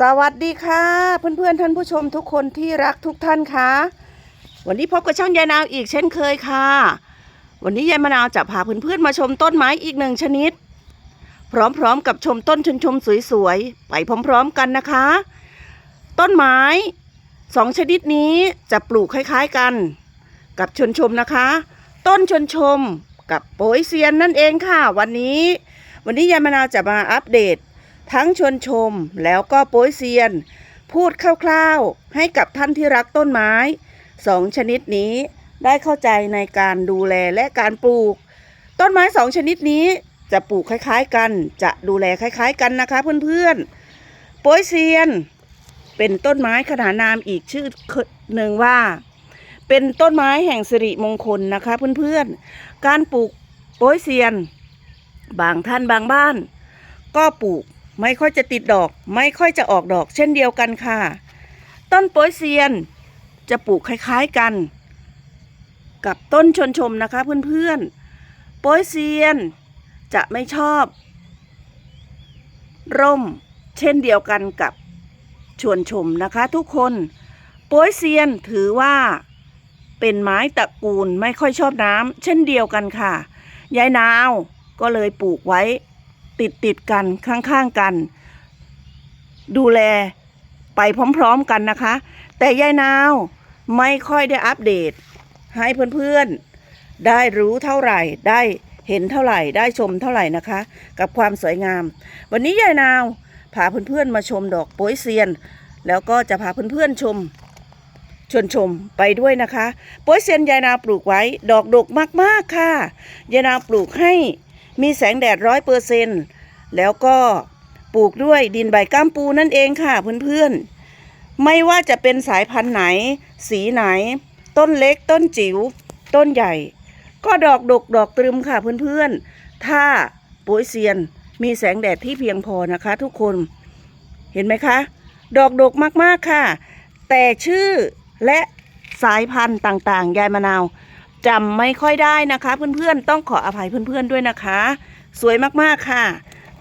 สวัสดีค่ะเพื่อนๆท่านผู้ชมทุกคนที่รักทุกท่านค่ะวันนี้พบกับช่องยายนาวอีกเช่นเคยค่ะ วันนี้ยายมะนาวจะพาเพื่อนๆมาชมต้นไม้อีกหนึ่งชนิด พร้อมๆกับชมต้นชนชมสวยๆไปพร้อมๆกันนะคะ ต้นไม้สองชนิดนี้จะปลูกคล้ายๆกัน กับชนชมนะคะ ต้นชนชมกับโปยเซียนนั่นเองค่ะ วันนี้ วันนี้ยายมะนาวจะมาอัปเดต ทั้งชวนชมแล้วก็โป้ยเซียน พูดคร่าวๆ ให้กับท่านที่รักต้นไม้สองชนิดนี้ได้เข้าใจในการดูแลและการปลูก ต้นไม้สองชนิดนี้จะปลูกคล้ายๆกัน จะดูแลคล้าย ๆ กันนะคะเพื่อนๆโป้ยเซียน เป็นต้นไม้ขนานนามอีกชื่อหนึ่งว่า เป็นต้นไม้แห่งสิริมงคลนะคะเพื่อนๆ การปลูกโป้ยเซียน บางท่านบางบ้าน ก็ปลูก ไม่ค่อยจะติดดอก ไม่ค่อยจะออกดอก เช่นเดียวกันค่ะ ต้นโป๊ยเซียนจะปลูกคล้ายๆกัน กับต้นชนชมนะคะเพื่อนๆโป๊ยเซียนจะไม่ชอบ ร่มเช่นเดียวกันกับชวนชมนะคะทุกคนโป๊ยเซียนถือว่าเป็นไม้ตระกูลไม่ค่อยชอบน้ำเช่นเดียวกันค่ะ ยายนาวก็เลยปลูกไว้ ติดติดกันข้างๆกัน ดูแลไปพร้อมๆกันนะคะ แต่ยายนาวไม่ค่อยได้อัปเดต ให้เพื่อนๆ ได้รู้เท่าไหร่ได้เห็นเท่าไหร่ได้ชมเท่าไหร่นะคะ กับความสวยงาม วันนี้ยายนาวพาเพื่อนๆมาชมดอกโป้ยเซียน แล้วก็จะพาเพื่อนๆชมชวนชมไปด้วยนะคะโป้ยเซียนยายนาวปลูกไว้ ดอกดกมากๆค่ะยายนาวปลูกให้ มีแสงแดดร้อยเปอร์เซนแล้วก็ปลูกด้วยดินใบก้ามปูนั่นเองค่ะเพื่อนๆ ไม่ว่าจะเป็นสายพันธุ์ไหน สีไหน ต้นเล็กต้นจิ๋ว ต้นใหญ่ ก็ดอกดกดอกตรึมค่ะเพื่อนๆ ถ้าปุ๋ยเซียนมีแสงแดดที่เพียงพอนะคะทุกคน เห็นไหมคะ ดอกดกมากๆค่ะ แต่ชื่อและสายพันธุ์ต่างๆ ยายมะนาว จำไม่ค่อยได้นะคะ เพื่อนๆต้องขออภัยเพื่อนๆด้วยนะคะ สวยมากๆค่ะ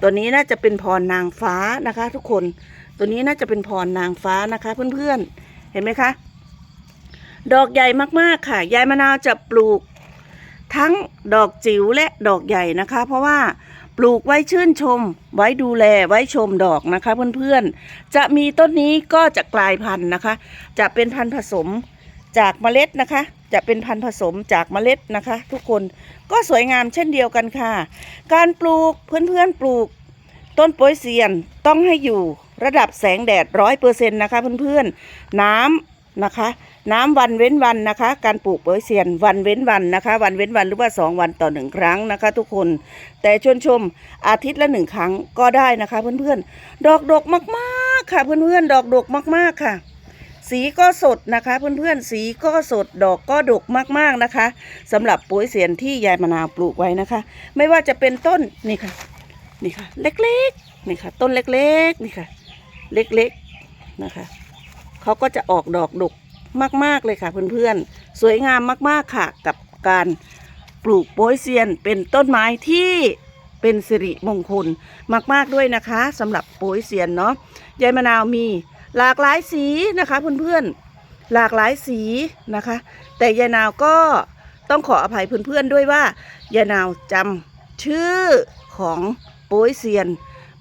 ตัวนี้น่าจะเป็นพรนางฟ้านะคะ ทุกคนตัวนี้น่าจะเป็นพรนางฟ้านะคะ เพื่อนๆเห็นไหมคะ ดอกใหญ่มากๆค่ะยายมะนาวจะปลูกทั้งดอกจิ๋วและดอกใหญ่นะคะ เพราะว่าปลูกไว้ชื่นชม ไว้ดูแลไว้ชมดอกนะคะ เพื่อนๆ จะมีต้นนี้ก็จะกลายพันธุ์นะคะ จะเป็นพันธุ์ผสมจากเมล็ดนะคะ จะเป็นพันธุ์ผสมจากเมล็ดนะคะ ทุกคนก็สวยงามเช่นเดียวกันค่ะ การปลูกเพื่อนๆปลูก ต้นโป๊ยเซียนต้องให้อยู่ระดับแสงแดดร้อยเปอร์เซ็นต์นะคะเพื่อนๆน้ำนะคะ น้ำวันเว้นวันนะคะ การปลูกโป๊ยเซียนวันเว้นวันนะคะ วันเว้นวันหรือว่าสองวันต่อหนึ่งครั้งนะคะ ทุกคนแต่ชวนชมอาทิตย์ละหนึ่งครั้งก็ได้นะคะเพื่อนๆดอกดกมากๆค่ะเพื่อนๆดอกดกมากๆค่ะ สีก็สดนะคะ เพื่อนๆสีก็สดดอกก็ดกมากๆนะคะสำหรับปุ๋ยเสียนที่ยายมะนาวปลูกไว้นะคะ ไม่ว่าจะเป็นต้นนี่ค่ะนี่ค่ะ เล็กๆนี่ค่ะ ต้นเล็กๆนี่ค่ะ เล็กๆนะคะเขาก็จะออกดอกดกมากๆเลยค่ะเพื่อนๆสวยงามมากๆค่ะกับการปลูกโป๊ยเซียนเป็นต้นไม้ที่เป็นสิริมงคลมาก ๆ ด้วยนะคะสำหรับโป๊ยเซียนเนาะยายมะนาวมี หลากหลายสีนะคะเพื่อนๆหลากหลายสีนะคะ แต่ยายนาวก็ต้องขออภัยเพื่อนๆด้วยว่ายายนาวจำชื่อของโป๊ยเซียน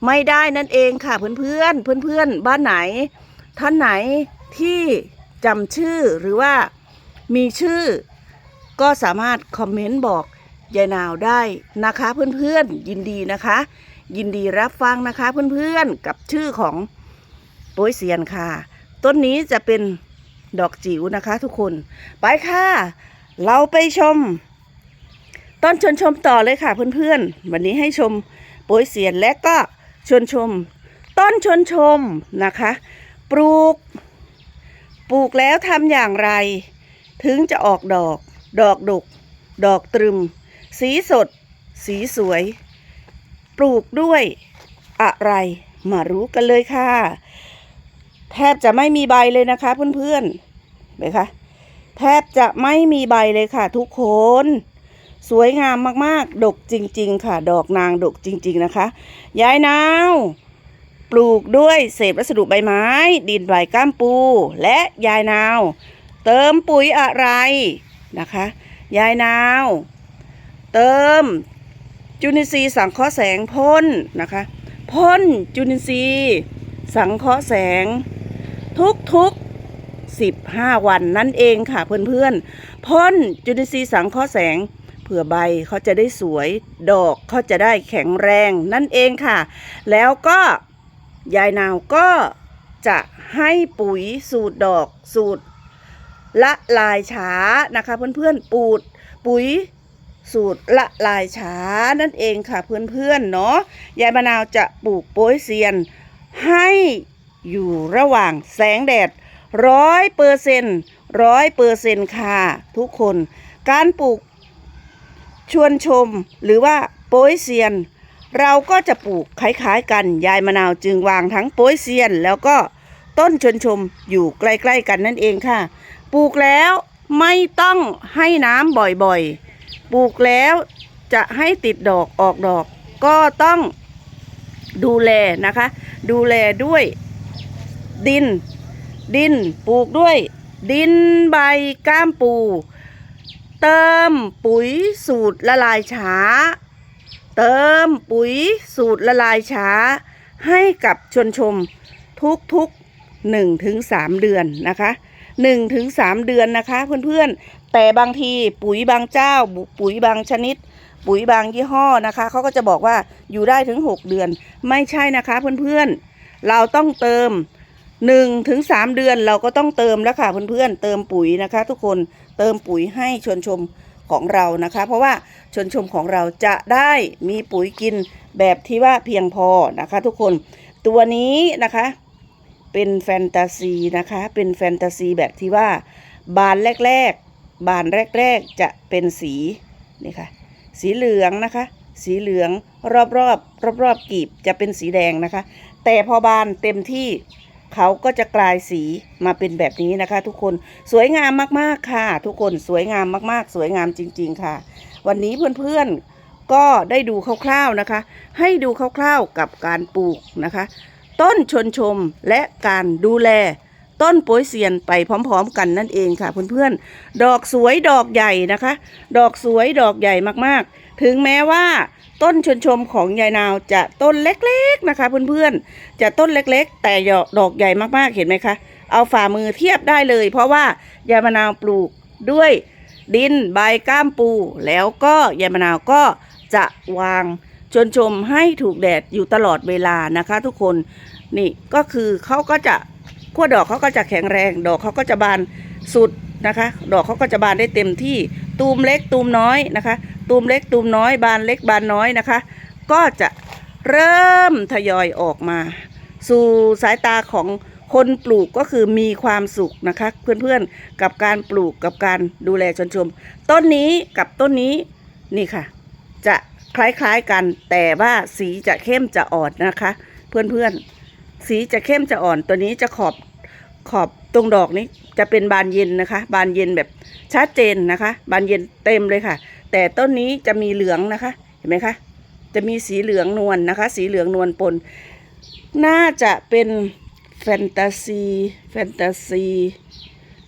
ไม่ได้นั่นเองค่ะเพื่อนๆเพื่อนๆบ้านไหน ท่านไหนที่จำชื่อหรือว่ามีชื่อ ก็สามารถคอมเมนต์บอกยายนาวได้นะคะเพื่อนๆยินดีนะคะ ยินดีรับฟังนะคะเพื่อนๆกับชื่อของ ป้ยเซียนค่ะ ต้นนี้จะเป็นดอกจิ๋วนะคะทุกคน ไปค่ะ เราไปชม ต้นชวนชมต่อเลยค่ะเพื่อนๆ วันนี้ให้ชมโป้ยเซียนและก็ชวนชม ต้นชวนชมนะคะ ปลูก ปลูกแล้วทำอย่างไร ถึงจะออกดอก ดอกดกดอกตรึม สีสด สีสวย ปลูกด้วยอะไรมารู้กันเลยค่ะ แทบจะไม่มีใบเลยนะคะเพื่อนๆเห็นไหมคะแทบจะไม่มีใบเลยค่ะ ทุกคน สวยงามมากๆ ดกจริง ๆ ค่ะ ดอกนางดกจริง ๆ นะคะยายนาวปลูกด้วยเศษวัสดุใบไม้ ดินใบก้ามปู และยายนาว เติมปุ๋ยอะไรนะคะ ยายนาว เติมจุลินทรีย์สังเคราะห์แสงพ่นนะคะพ่นจุลินทรีย์สังเคราะห์แสง ทุกๆ 15 วันนั่นเองค่ะเพื่อนๆพ่นจุลินทรีย์สังเคราะห์แสงเผื่อใบเขาจะได้สวย ดอกเขาจะได้แข็งแรงนั่นเองค่ะ แล้วก็ยายนาวก็จะให้ปุ๋ยสูตรดอกสูตรละลายช้านะคะเพื่อนๆปูดปุ๋ยสูตรละลายช้านั่นเองค่ะเพื่อนๆเนาะยายมะนาวจะปลูกโป้ยเซียนให้ อยู่ระหว่างแสงแดดร้อยเปอร์เซ็นร้อยเปอร์เซ็นค่ะ ทุกคน การปลูกชวนชมหรือว่าโป้ยเซียน เราก็จะปลูกคล้ายๆกันยายมะนาวจึงวางทั้งโป้ยเซียน แล้วก็ต้นชวนชมอยู่ใกล้ๆกันนั่นเองค่ะ ปลูกแล้วไม่ต้องให้น้ำบ่อยๆ ปลูกแล้วจะให้ติดดอกออกดอก ก็ต้องดูแลนะคะ ดูแลด้วย ดิน ดินปลูกด้วย ดินใบก้ามปู เติมปุ๋ยสูตรละลายช้า เติมปุ๋ยสูตรละลายช้า ให้กับชนชมทุกๆ1ถึง3เดือนนะคะ1ถึง3เดือนนะคะเพื่อนๆ แต่บางทีปุ๋ยบางเจ้า ปุ๋ยบางชนิด ปุ๋ยบางยี่ห้อนะคะเขาก็จะบอกว่าอยู่ได้ถึง 6 เดือน ไม่ใช่นะคะเพื่อนๆ เราต้องเติม 1ถึง3เดือนเราก็ต้องเติมแล้วค่ะเพื่อนๆเติมปุ๋ยนะคะ ทุกคนเติมปุ๋ยให้ชนชมของเรานะคะ เพราะว่าชนชมของเราจะได้มีปุ๋ยกินแบบที่ว่าเพียงพอนะคะ ทุกคนตัวนี้นะคะเป็นแฟนตาซีนะคะ เป็นแฟนตาซีแบบที่ว่า บานแรกๆ บานแรกๆ จะเป็นสีนี่ค่ะ สีเหลืองนะคะ สีเหลืองรอบๆรอบๆกีบจะเป็นสีแดงนะคะ แต่พอบานเต็มที่ เขาก็จะกลายสีมาเป็นแบบนี้นะคะ ทุกคนสวยงามมากๆค่ะ ทุกคนสวยงามมากๆ สวยงามจริง ๆ ค่ะ วันนี้เพื่อนๆก็ได้ดูคร่าวๆนะคะ ให้ดูคร่าวๆกับการปลูกนะคะ ต้นชนชมและการดูแลต้นโป้ยเซียนไปพร้อม ๆ กันนั่นเองค่ะเพื่อนๆดอกสวยดอกใหญ่นะคะ ดอกสวยดอกใหญ่มากๆ ถึงแม้ว่า ต้นชนชมของยายนาวจะต้นเล็กๆนะคะ เพื่อนๆ จะต้นเล็กๆ แต่ดอกใหญ่มากๆเห็นไหมคะ เอาฝ่ามือเทียบได้เลย เพราะว่ายายมะนาวปลูกด้วยดินใบก้ามปู แล้วก็ยายมะนาวก็จะวางชนชมให้ถูกแดดอยู่ตลอดเวลานะคะ ทุกคนนี่ก็คือเขาก็จะขั้วดอกเขาก็จะแข็งแรง ดอกเขาก็จะบานสุดนะคะ ดอกเขาก็จะบานได้เต็มที่ตูมเล็กตูมน้อยนะคะ ตูมเล็กตูมน้อยบานเล็กบานน้อยนะคะ ก็จะเริ่มทยอยออกมา สู่สายตาของคนปลูกก็คือมีความสุขนะคะ เพื่อนๆกับการปลูกกับการดูแลชนชม ต้นนี้กับต้นนี้นี่ค่ะ จะคล้ายๆกันแต่ว่าสีจะเข้มจะอ่อนนะคะ เพื่อนๆสีจะเข้มจะอ่อนตัวนี้จะขอบขอบตรงดอกนี้จะเป็นบานเย็นนะคะ บานเย็นแบบชัดเจนนะคะ บานเย็นเต็มเลยค่ะ แต่ต้นนี้จะมีเหลืองนะคะ เห็นไหมคะจะมีสีเหลืองนวลนะคะ สีเหลืองนวลปน น่าจะเป็นแฟนตาซีแฟนตาซี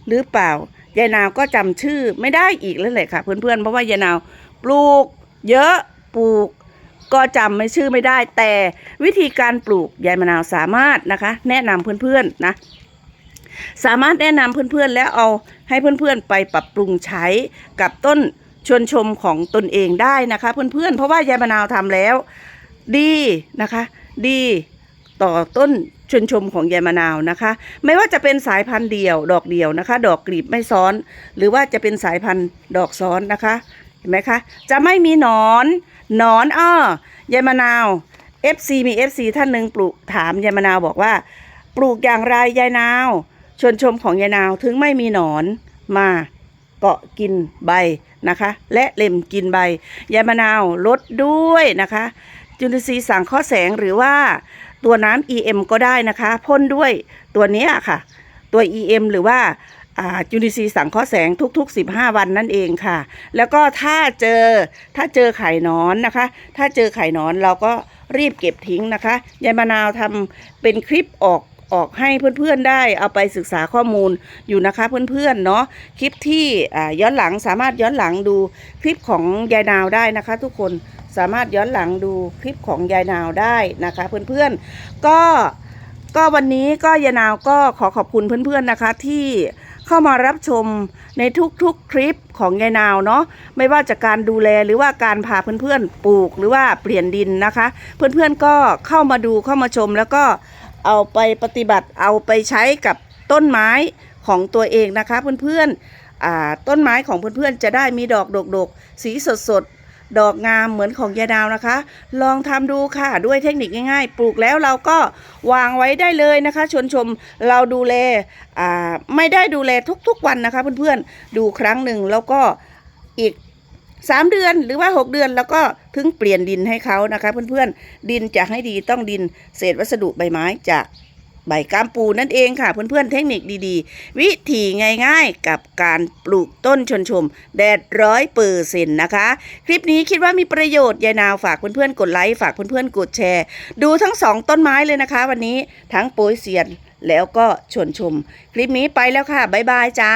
หรือเปล่ายายนาวก็จำชื่อไม่ได้อีกแล้วแหละค่ะเพื่อนๆเพราะว่ายายนาวปลูก เยอะปลูก ก็จำไม่ชื่อไม่ได้ แต่วิธีการปลูกยายมะนาวสามารถนะคะ แนะนำเพื่อนๆนะสามารถแนะนำเพื่อนๆแล้วเอาให้เพื่อนๆไปปรับปรุงใช้กับต้น ชวนชมของตนเองได้นะคะ เพื่อนๆเพราะว่ายายมะนาวทำแล้ว ดีนะคะ ดีต่อต้นชวนชมของยายมะนาวนะคะ ไม่ว่าจะเป็นสายพันธุ์เดี่ยว ดอกเดี่ยวนะคะ ดอกกลีบไม่ซ้อน หรือว่าจะเป็นสายพันธุ์ดอกซ้อนนะคะเห็นไหมคะจะไม่มีหนอนหนอนอ้อยายมะนาว FC มี FC ท่านหนึ่งปลูกถามยายมะนาวบอกว่า ปลูกอย่างไรยายนาวชวนชมของยายนาวถึงไม่มีหนอนมา เกาะกินใบนะคะ และเล็มกินใบยายมะนาวลดด้วยนะคะ จุลินทรีย์สังเคราะห์แสงหรือว่าตัวน้ำ EM ก็ได้นะคะพ่นด้วยตัวนี้ค่ะ ตัว EM หรือว่าอ่าจุลินทรีย์สังเคราะห์แสงทุก ๆ 15 วันนั่นเองค่ะ แล้วก็ถ้าเจอถ้าเจอไข่นอนนะคะ ถ้าเจอไข่นอนเราก็รีบเก็บทิ้งนะคะยายมะนาวทำเป็นคลิปออก ออกให้เพื่อนๆได้เอาไปศึกษาข้อมูลอยู่นะคะเพื่อนๆเนาะคลิปที่ย้อนหลังสามารถย้อนหลังดูคลิปของยายนาวได้นะคะ ทุกคนสามารถย้อนหลังดูคลิปของยายนาวได้นะคะเพื่อนๆ ก็ก็วันนี้ก็ยายนาวก็ขอขอบคุณเพื่อนๆนะคะที่เข้ามารับชมในทุกๆคลิปของยายนาวเนาะไม่ว่าจะการดูแลหรือว่าการพาเพื่อนๆปลูกหรือว่าเปลี่ยนดินนะคะ เพื่อนๆก็เข้ามาดูเข้ามาชมแล้วก็ เอาไปปฏิบัติเอาไปใช้กับต้นไม้ของตัวเองนะคะเพื่อนๆต้นไม้ของเพื่อนๆจะได้มีดอกดกๆ สีสดๆ ดอกงามเหมือนของยาดาวนะคะ ลองทำดูค่ะด้วยเทคนิคง่ายๆ ปลูกแล้วเราก็วางไว้ได้เลยนะคะชวนชมเราดูแลไม่ได้ดูแลทุกๆวันนะคะเพื่อนๆ ดูครั้งหนึ่งแล้วก็อีก 3เดือนหรือว่า6เดือนแล้วก็ถึงเปลี่ยนดินให้เขานะคะ เพื่อนๆดินจะให้ดีต้องดินเศษวัสดุใบไม้จากใบกามปูนั่นเองค่ะ เพื่อนๆเทคนิคดีๆ วิธีง่ายๆกับการปลูกต้นชนชม แดดร้อยเปอร์เซ็นต์นะคะ คลิปนี้คิดว่ามีประโยชน์ยายนาวฝากเพื่อนๆกดไลค์ฝากเพื่อนๆกดแชร์ ดูทั้งสองต้นไม้เลยนะคะ วันนี้ทั้งโปยเซียนแล้วก็ชนชม คลิปนี้ไปแล้วค่ะบ๊ายบายจ้า